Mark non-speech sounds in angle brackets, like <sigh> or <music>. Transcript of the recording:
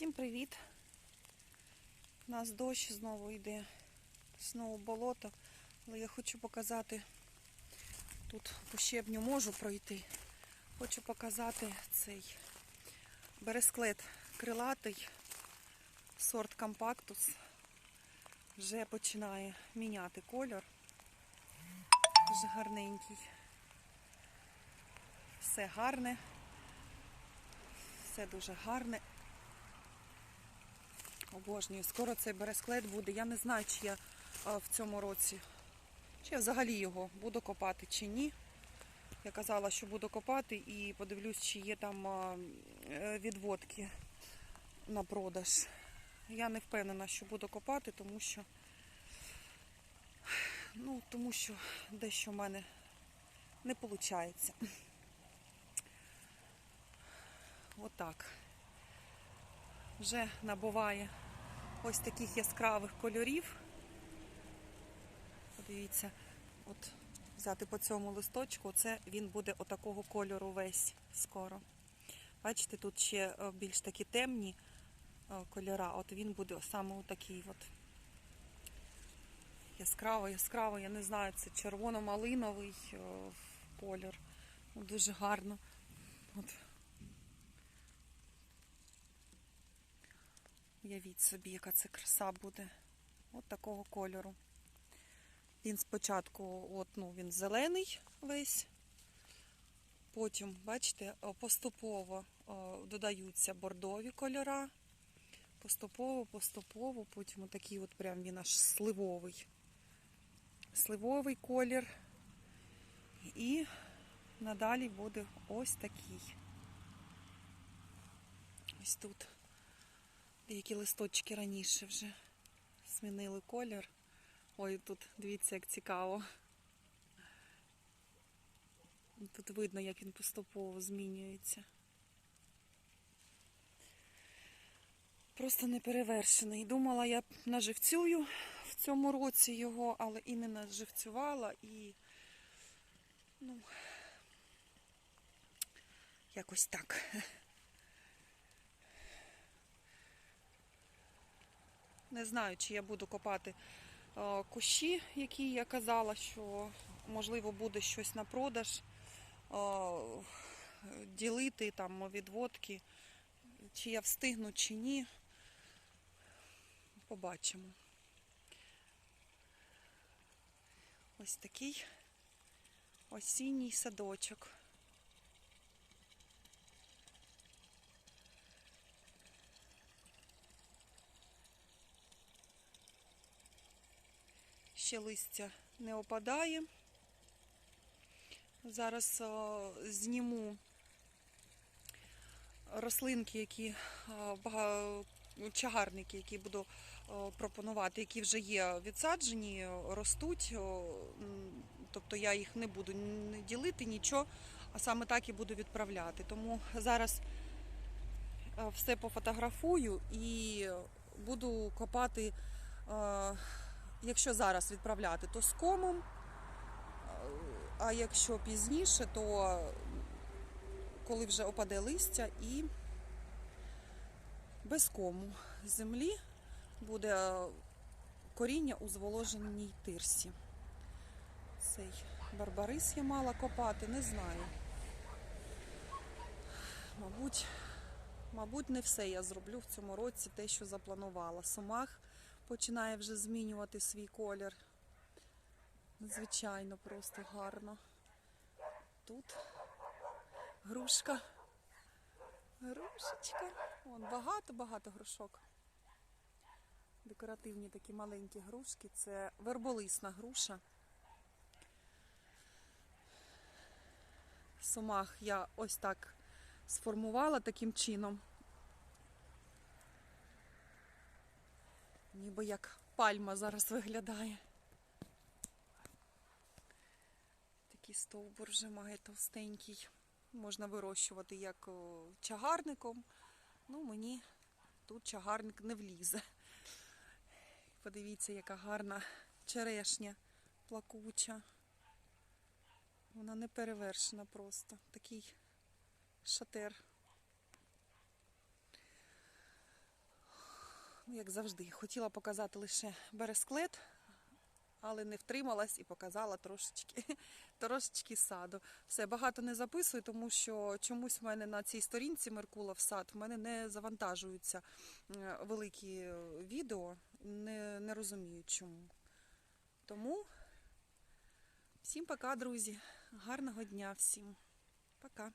Всім привіт! У нас дощ знову йде, знову болото, але я хочу показати, тут по щебню можу пройти. Хочу показати цей бересклет крилатий, сорт компактус. Вже починає міняти кольор. Дуже гарненький. Все гарне. Все дуже гарне. Обожнюю. Скоро цей бересклет буде. Я не знаю, чи я в цьому році, чи я взагалі його буду копати чи ні. Я казала, що буду копати і подивлюсь, чи є там е, відводки на продаж. Я не впевнена, що буду копати, тому що, ну, тому що дещо в мене не виходить. Отак. Вже набуває ось таких яскравих кольорів. Подивіться, от взяти по цьому листочку, це він буде отакого кольору весь скоро. Бачите, тут ще е, більш такі темні е, кольора, от він буде саме отакий от. Яскравий, яскравий, я не знаю, це червоно-малиновий е, колір. Ну, Дуже гарно. От. Уявіть собі, яка це краса буде. От такого кольору. Він спочатку, от, ну, він зелений весь. Потім, бачите, поступово додаються бордові кольора. Поступово, поступово, потім отакий от прям він аж сливовий. Сливовий колір. І надалі буде ось такий. Ось тут. Деякі листочки раніше вже змінили колір. Ой, тут дивіться, як цікаво. Тут видно, як він поступово змінюється. Просто неперевершений. Думала, я наживцюю в цьому році його, але і не наживцювала, і ну, якось так. Не знаю, чи я буду копати е, кущі, які я казала, що можливо буде щось на продаж, е, ділити там відводки, чи я встигну, чи ні. Побачимо. Ось такий осінній садочок. Ще листя не опадає. Зараз зніму рослинки, які чагарники, які буду пропонувати, які вже є відсаджені, ростуть. Тобто я їх не буду ділити, нічого, а саме так і буду відправляти. Тому зараз все пофотографую і буду копати. Якщо зараз відправляти, то з комом, а якщо пізніше, то коли вже опаде листя і без кому землі буде коріння у зволоженій тирсі. Цей барбарис я мала копати, не знаю. Мабуть, мабуть, не все я зроблю в цьому році, те, що запланувала. Сумах починає вже змінювати свій колір. Надзвичайно просто гарно. Тут грушка. Грушечка. Вон багато-багато грушок. Декоративні такі маленькі грушки. Це верболисна груша. Сумах я ось так сформувала таким чином. Ніби як пальма зараз виглядає. Такий стовбур вже має товстенький. Можна вирощувати як чагарником. Ну, мені тут чагарник не влізе. Подивіться, яка гарна черешня плакуча. Вона не перевершена просто. Такий шатер. Ну, як завжди, хотіла показати лише бересклет, але не втрималась і показала трошечки, <laughs> трошечки саду. Все, багато не записую, тому що чомусь в мене на цій сторінці Меркула в сад в мене не завантажуються е, великі е, відео. Не, не розумію чому. Тому всім пока, друзі. Гарного дня всім. Пока.